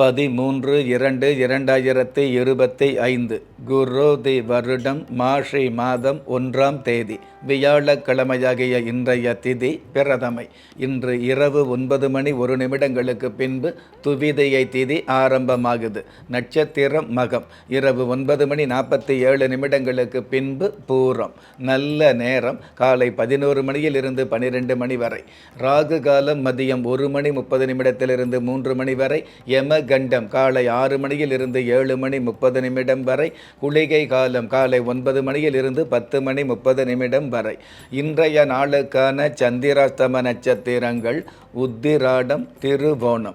பதிமூன்று இரண்டு இரண்டாயிரத்தி இருபத்தி ஐந்து குரோதி வருடம் மாஷி மாதம் ஒன்றாம் தேதி. வியாழக்கிழமையாகிய இன்றைய திதி பிரதமை. இன்று இரவு ஒன்பது மணி ஒரு நிமிடங்களுக்கு பின்பு துவிதையை திதி ஆரம்பமாகுது. நட்சத்திரம் மகம். இரவு ஒன்பது மணி நாற்பத்தி ஏழு நிமிடங்களுக்கு பின்பு பூரம். நல்ல நேரம். காலை பதினோரு மணியிலிருந்து பனிரெண்டு மணி வரை. ராகு காலம் மதியம் ஒரு மணி முப்பது நிமிடத்திலிருந்து மூன்று மணி வரை. யம கண்டம் காலை ஆறு மணியில் இருந்து ஏழு மணி முப்பது நிமிடம் வரை. குளிகை காலம் காலை ஒன்பது மணியில் இருந்து பத்து மணி முப்பது நிமிடம் வரை. இன்றைய நாளுக்கான சந்திராஸ்தம நட்சத்திரங்கள் உத்திராடம் திருவோணம்.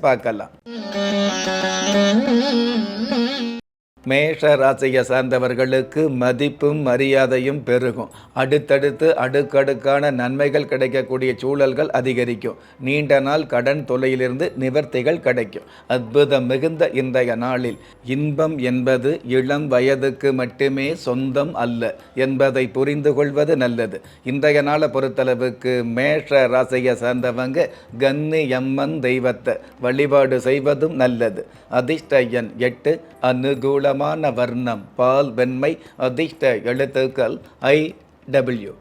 பார்க்கலாம் மேஷ ராசியை சார்ந்தவர்களுக்கு மதிப்பும் மரியாதையும் பெருகும். அடுத்தடுத்து அடுக்கடுக்கான நன்மைகள் கிடைக்கக்கூடிய சூழல்கள் அதிகரிக்கும். நீண்ட நாள் கடன் தொல்லையிலிருந்து நிவர்த்திகள் கிடைக்கும். அற்புதம் மிகுந்த இன்றைய நாளில். இன்பம் என்பது இளம் வயதுக்கு மட்டுமே சொந்தம் அல்ல என்பதை புரிந்து கொள்வது நல்லது. இன்றைய நாளை பொறுத்தளவுக்கு மேஷ ராசியை சார்ந்தவங்க கன்னி எம்மன் தெய்வத்தை வழிபாடு செய்வதும் நல்லது. அதிர்ஷ்ட எண் எட்டு அனுகூலமான வர்ணம் பால் வெண்மை அதிர்ஷ்ட எழுத்துக்கள் ஐ டபிள்யூ.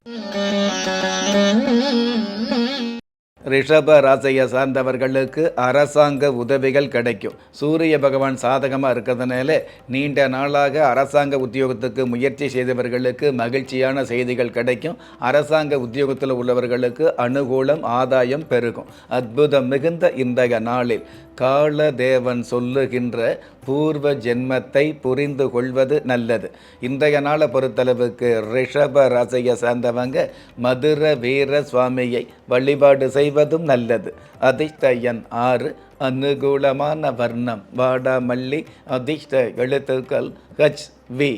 ரிஷப ராசியை சார்ந்தவர்களுக்கு அரசாங்க உதவிகள் கிடைக்கும். சூரிய பகவான் சாதகமாக இருக்கிறதுனால நீண்ட நாளாக அரசாங்க உத்தியோகத்துக்கு முயற்சி செய்தவர்களுக்கு மகிழ்ச்சியான செய்திகள் கிடைக்கும். அரசாங்க உத்தியோகத்தில் உள்ளவர்களுக்கு அனுகூலம் ஆதாயம் பெருகும். அற்புதம் மிகுந்த இன்றைய நாளில் காலதேவன் சொல்லுகின்ற பூர்வ ஜென்மத்தை புரிந்து கொள்வது நல்லது. இன்றைய நாளை பொறுத்தளவுக்கு ரிஷப ராசியை சார்ந்தவங்க மதுர வீர சுவாமியை வழிபாடு செய்வதும் நல்லது. அதிர்ஷ்ட எண் ஆறு அனுகூலமான வர்ணம். வாடாமல்லி அதிர்ஷ்ட எழுத்துக்கள் ஹச் வி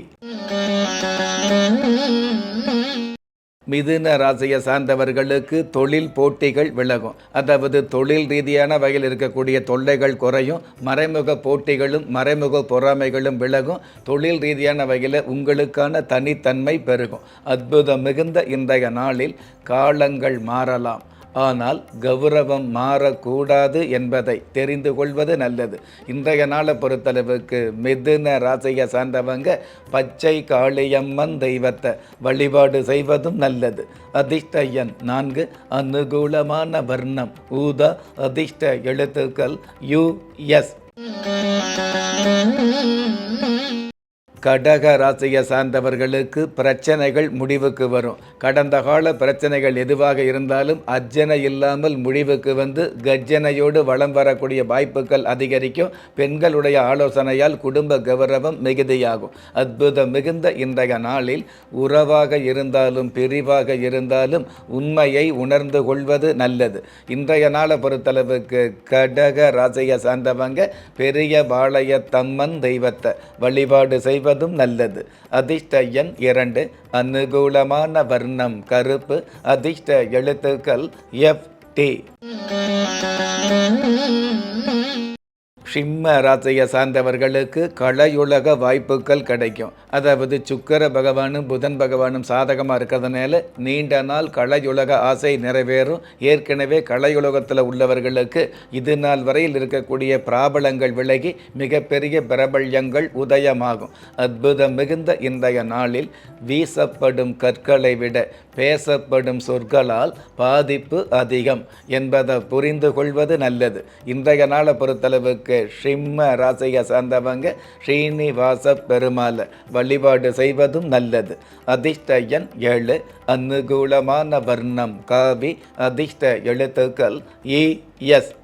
மிதுன ராசியை சார்ந்தவர்களுக்கு தொழில் போட்டிகள் விலகும். அதாவது தொழில் ரீதியான வகையில் இருக்கக்கூடிய தொல்லைகள் குறையும். மறைமுக போட்டிகளும் மறைமுக பொறாமைகளும் விலகும். தொழில் ரீதியான வகையில் உங்களுக்கான தனித்தன்மை பெருகும். அற்புதம் மிகுந்த இன்றைய நாளில் காலங்கள் மாறலாம். ஆனால் கௌரவம் மாறக்கூடாது என்பதை தெரிந்து கொள்வது நல்லது. இன்றைய நாளை பொறுத்தளவுக்கு மிதுன ராசியை சார்ந்தவங்க பச்சை காளியம்மன் தெய்வத்தை வழிபாடு செய்வதும் நல்லது. அதிர்ஷ்ட எண் நான்கு அனுகூலமான வர்ணம். ஊதா அதிர்ஷ்ட எழுத்துக்கள் யுஎஸ் கடக ராசியை சார்ந்தவர்களுக்கு பிரச்சனைகள் முடிவுக்கு வரும். கடந்த கால பிரச்சனைகள் எதுவாக இருந்தாலும் அர்ஜனை இல்லாமல் முடிவுக்கு வந்து கர்ஜனையோடு வளம் வரக்கூடிய வாய்ப்புகள் அதிகரிக்கும். பெண்களுடைய ஆலோசனையால் குடும்ப கௌரவம் மிகுதியாகும். அற்புதம் மிகுந்த இன்றைய நாளில் உறவாக இருந்தாலும் பிரிவாக இருந்தாலும் உண்மையை உணர்ந்து கொள்வது நல்லது. இன்றைய நாளை பொறுத்தளவுக்கு கடக ராசியை சார்ந்தவங்க பெரிய பாளையத்தம்மன் தெய்வத்தை வழிபாடு செய்வது செய்வதும் நல்லது. அதிர்ஷ்ட எண் இரண்டு அனுகூலமான வர்ணம் கருப்பு அதிர்ஷ்ட எழுத்துக்கள் எஃப் டி. சிம்ம ராசியை சார்ந்தவர்களுக்கு கலையுலக வாய்ப்புகள் கிடைக்கும். அதாவது சுக்கர பகவானும் புதன் பகவானும் சாதகமாக இருக்கிறதுனால நீண்ட நாள் கலையுலக ஆசை நிறைவேறும். ஏற்கனவே கலையுலகத்தில் உள்ளவர்களுக்கு இது நாள் வரையில் இருக்கக்கூடிய பிராபலங்கள் விலகி மிகப்பெரிய பிரபல்யங்கள் உதயமாகும். அற்புதம் மிகுந்த இன்றைய நாளில் வீசப்படும் கற்களை விட பேசப்படும் சொற்களால் பாதிப்பு அதிகம் என்பதை புரிந்து கொள்வது நல்லது. இன்றைய நாளை பொறுத்தளவுக்கு சிம்ம ராசியை சார்ந்தவங்க ஸ்ரீனிவாச பெருமாளை வழிபாடு செய்வதும் நல்லது. அதிர்ஷ்ட எண் ஏழு. அனுகூலமான வர்ணம். காவி. அதிர்ஷ்ட எழுத்துக்கள் இ எஸ்.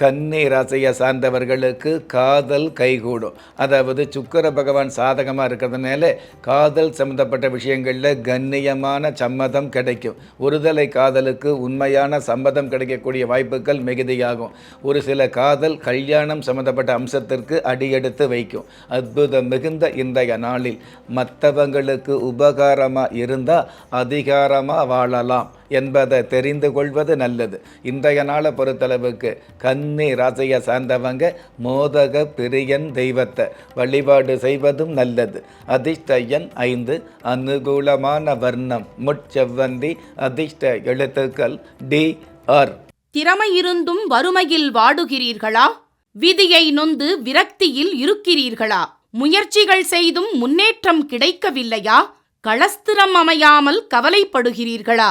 கன்னி ராசியை சார்ந்தவர்களுக்கு காதல் கைகூடும். அதாவது சுக்கர பகவான் சாதகமாக இருக்கிறதுனால காதல் சம்மந்தப்பட்ட விஷயங்களில் கண்ணியமான சம்மதம் கிடைக்கும். ஒருதலை காதலுக்கு உண்மையான சம்மதம் கிடைக்கக்கூடிய வாய்ப்புகள் மிகுதியாகும். ஒரு சில காதல் கல்யாணம் சம்மந்தப்பட்ட அம்சத்திற்கு அடியெடுத்து வைக்கும். அற்புதம் மிகுந்த இன்றைய நாளில் மற்றவங்களுக்கு உபகாரமாக இருந்தால் அதிகாரமாக வாழலாம். என்பதை தெரிந்து கொள்வது நல்லது. இன்றைய நாளை பொறுத்தளவுக்கு கன்னி ராசியை சார்ந்தவங்க மோதக பிரியன் தெய்வத்தை வழிபாடு செய்வதும் நல்லது. அதிர்ஷ்டயன் ஐந்து அனுகூலமான வர்ணம் முட்செவ்வந்தி அதிர்ஷ்ட எழுத்துக்கள் டி ஆர். திறமை இருந்தும் வறுமையில் வாடுகிறீர்களா? விதியை நொந்து விரக்தியில் இருக்கிறீர்களா? முயற்சிகள் செய்தும் முன்னேற்றம் கிடைக்கவில்லையா? களஸ்திரம் அமையாமல் கவலைப்படுகிறீர்களா?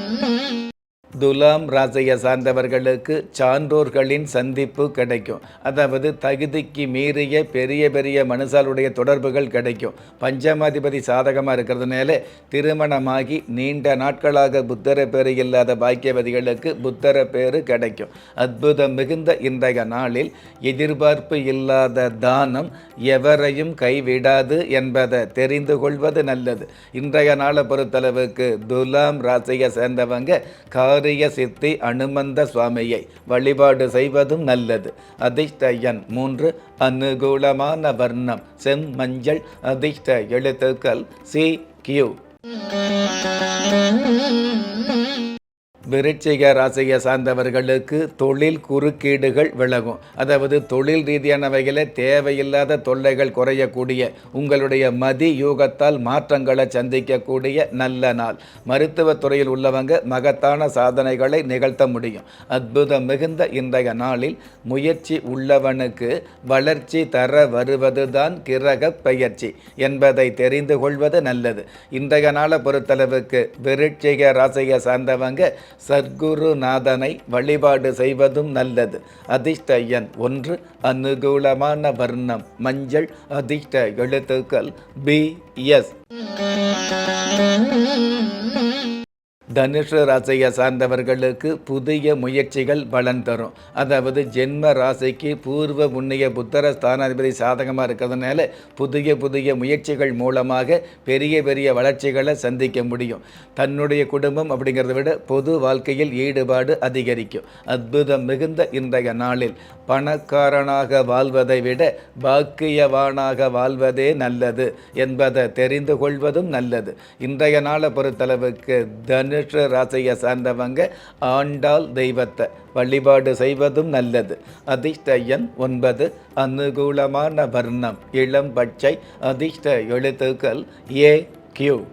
துலாம் ராசியை சார்ந்தவர்களுக்கு சான்றோர்களின் சந்திப்பு கிடைக்கும். அதாவது தகுதிக்கு மீறிய பெரிய பெரிய மனுஷாலுடைய தொடர்புகள் கிடைக்கும். பஞ்சமாதிபதி சாதகமாக இருக்கிறதுனால திருமணமாகி நீண்ட நாட்களாக புத்தர பேர் இல்லாத பாக்கியவதிகளுக்கு புத்தர பேர் கிடைக்கும். அற்புதம் மிகுந்த இன்றைய நாளில் எதிர்பார்ப்பு இல்லாத தானம் எவரையும் கைவிடாது என்பதை தெரிந்து கொள்வது நல்லது. இன்றைய நாளை பொறுத்தளவுக்கு துலாம் ராசியை சேர்ந்தவங்க காரிய சித்தி அனுமந்த சுவாமியை வழிபாடு செய்வதும் நல்லது. அதிர்ஷ்டயன் மூன்று அனுகூலமான வர்ணம். செம்மஞ்சள் அதிர்ஷ்ட எழுத்துக்கள் சி கியூ. விருச்சிக ராசியை சார்ந்தவர்களுக்கு தொழில் குறுக்கீடுகள் விலகும். அதாவது தொழில் ரீதியான வகையில் தேவையில்லாத தொல்லைகள் குறையக்கூடிய உங்களுடைய மதி யூகத்தால் மாற்றங்களை சந்திக்கக்கூடிய நல்ல நாள். மருத்துவத் துறையில் உள்ளவங்க மகத்தான சாதனைகளை நிகழ்த்த முடியும். அற்புதம் மிகுந்த இன்றைய நாளில் முயற்சி உள்ளவனுக்கு வளர்ச்சி தர வருவதுதான் கிரக பெயர்ச்சி என்பதை தெரிந்து கொள்வது நல்லது. இன்றைய நாளை பொறுத்தளவுக்கு விருட்சிக ராசியை சார்ந்தவங்க சத்குருநாதனை வழிபாடு செய்வதும் நல்லது. அதிர்ஷ்ட எண் ஒன்று அனுகூலமான வர்ணம். மஞ்சள் அதிர்ஷ்ட எழுத்துக்கள். B S. தனுஷ ராசியை சார்ந்தவர்களுக்கு புதிய முயற்சிகள் பலன் தரும். அதாவது ஜென்ம ராசிக்கு பூர்வ முன்னைய புத்தர ஸ்தானாதிபதி சாதகமாக இருக்கிறதுனால புதிய புதிய முயற்சிகள் மூலமாக பெரிய பெரிய வளர்ச்சிகளை சந்திக்க முடியும். தன்னுடைய குடும்பம் அப்படிங்கிறத விட பொது வாழ்க்கையில் ஈடுபாடு அதிகரிக்கும். அற்புதம் மிகுந்த இன்றைய நாளில் பணக்காரனாக வாழ்வதை விட பாக்கியவானாக வாழ்வதே நல்லது என்பதை தெரிந்து கொள்வதும் நல்லது. இன்றைய நாளை பொறுத்தளவுக்கு தனு ராசியை சார்ந்தவங்க ஆண்டாள் தெய்வத்தை வழிபாடு செய்வதும் நல்லது. அதிர்ஷ்டயன் ஒன்பது அனுகூலமான வர்ணம் இளம் பச்சை அதிர்ஷ்ட எழுத்துக்கள் ஏ கியூ.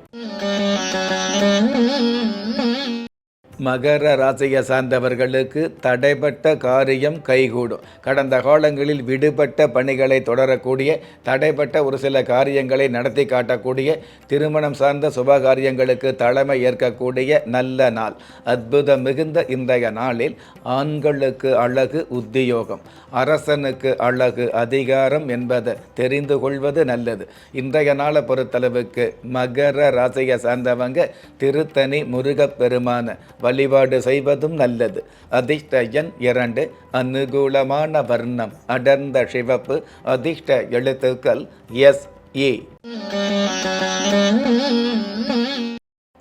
மகர ராசியை சார்ந்தவர்களுக்கு தடைப்பட்ட காரியம் கைகூடும். கடந்த காலங்களில் விடுபட்ட பணிகளை தொடரக்கூடிய தடைப்பட்ட ஒரு சில காரியங்களை நடத்தி காட்டக்கூடிய திருமணம் சார்ந்த சுப காரியங்களுக்கு தலைமை ஏற்கக்கூடிய நல்ல நாள். அற்புதம் மிகுந்த இன்றைய நாளில் ஆண்களுக்கு அழகு உத்தியோகம். அரசனுக்கு அழகு அதிகாரம் என்பதை தெரிந்து கொள்வது நல்லது. இன்றைய நாளை பொறுத்தளவுக்கு மகர ராசியை சார்ந்தவங்க திருத்தணி முருகப்பெருமான வழிபாடு செய்வதும் நல்லது. அதிர்ஷ்ட எண் இரண்டு அனுகூலமான வர்ணம் அடர்ந்த சிவப்பு அதிர்ஷ்ட எழுத்துக்கள் எஸ் ஏ.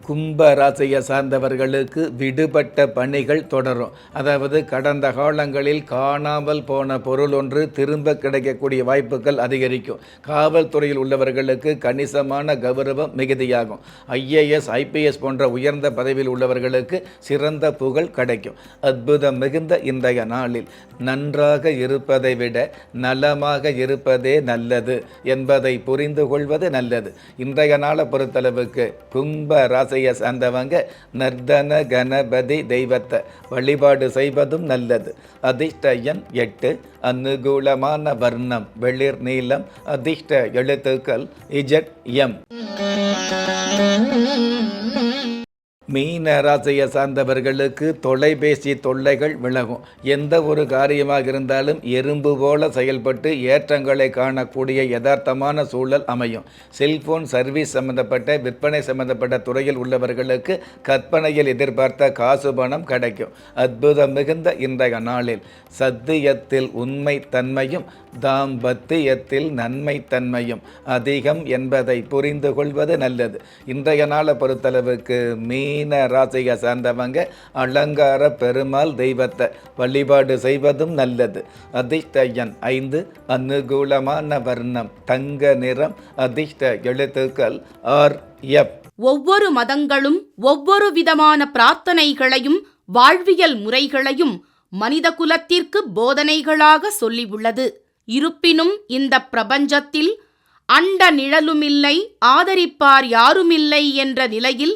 கும்ப ராசியை சார்ந்தவர்களுக்கு விடுபட்ட பணிகள் தொடரும். அதாவது கடந்த காலங்களில் காணாமல் போன பொருள் ஒன்று திரும்ப கிடைக்கக்கூடிய வாய்ப்புகள் அதிகரிக்கும். காவல்துறையில் உள்ளவர்களுக்கு கணிசமான கௌரவம் மிகுதியாகும். ஐஏஎஸ் ஐபிஎஸ் போன்ற உயர்ந்த பதவியில் உள்ளவர்களுக்கு சிறந்த புகழ் கிடைக்கும். அற்புதம் மிகுந்த இன்றைய நாளில் நன்றாக இருப்பதை விட நலமாக இருப்பதே நல்லது என்பதை புரிந்து கொள்வது நல்லது. இன்றைய நாளை பொறுத்தளவுக்கு கும்ப ராசியை சார்ந்தவங்க நர்தன கணபதி தெய்வத்தை வழிபாடு செய்வதும் நல்லது. அதிர்ஷ்டயன் எட்டு அனுகூலமான வர்ணம் வெளிர் நீளம் அதிர்ஷ்ட எழுத்துக்கள் இஜட் எம். மீன ராசியை சார்ந்தவர்களுக்கு தொலைபேசி தொல்லைகள் விலகும். எந்த ஒரு காரியமாக இருந்தாலும் எறும்பு போல செயல்பட்டு ஏற்றங்களை காணக்கூடிய யதார்த்தமான சூழல் அமையும். செல்போன் சர்வீஸ் சம்பந்தப்பட்ட விற்பனை சம்பந்தப்பட்ட துறையில் உள்ளவர்களுக்கு கற்பனையில் எதிர்பார்த்த காசு பணம் கிடைக்கும். அற்புதம் மிகுந்த இன்றைய நாளில். சத்தியத்தில் உண்மை தன்மையும் தாம்பத்தியத்தில் நன்மை தன்மையும் அதிகம் என்பதை புரிந்து கொள்வது நல்லது. இன்றைய நாளை பொறுத்தளவுக்கு மீ மீன ராசியை சார்ந்தவங்க அலங்கார பெருமாள் தெய்வத்தை வழிபாடு செய்வதும் நல்லது. அதிர்ஷ்டயன் ஐந்து அனுகூலமான வர்ணம் தங்க நிறம் அதிர்ஷ்ட எழுத்துக்கள் ஆர் எப். ஒவ்வொரு மதங்களும் ஒவ்வொரு விதமான பிரார்த்தனைகளையும் வாழ்வியல் முறைகளையும் மனித குலத்திற்கு போதனைகளாக சொல்லியுள்ளது. இருப்பினும் இந்த பிரபஞ்சத்தில் அண்ட நிழலுமில்லை ஆதரிப்பார் யாருமில்லை என்ற நிலையில்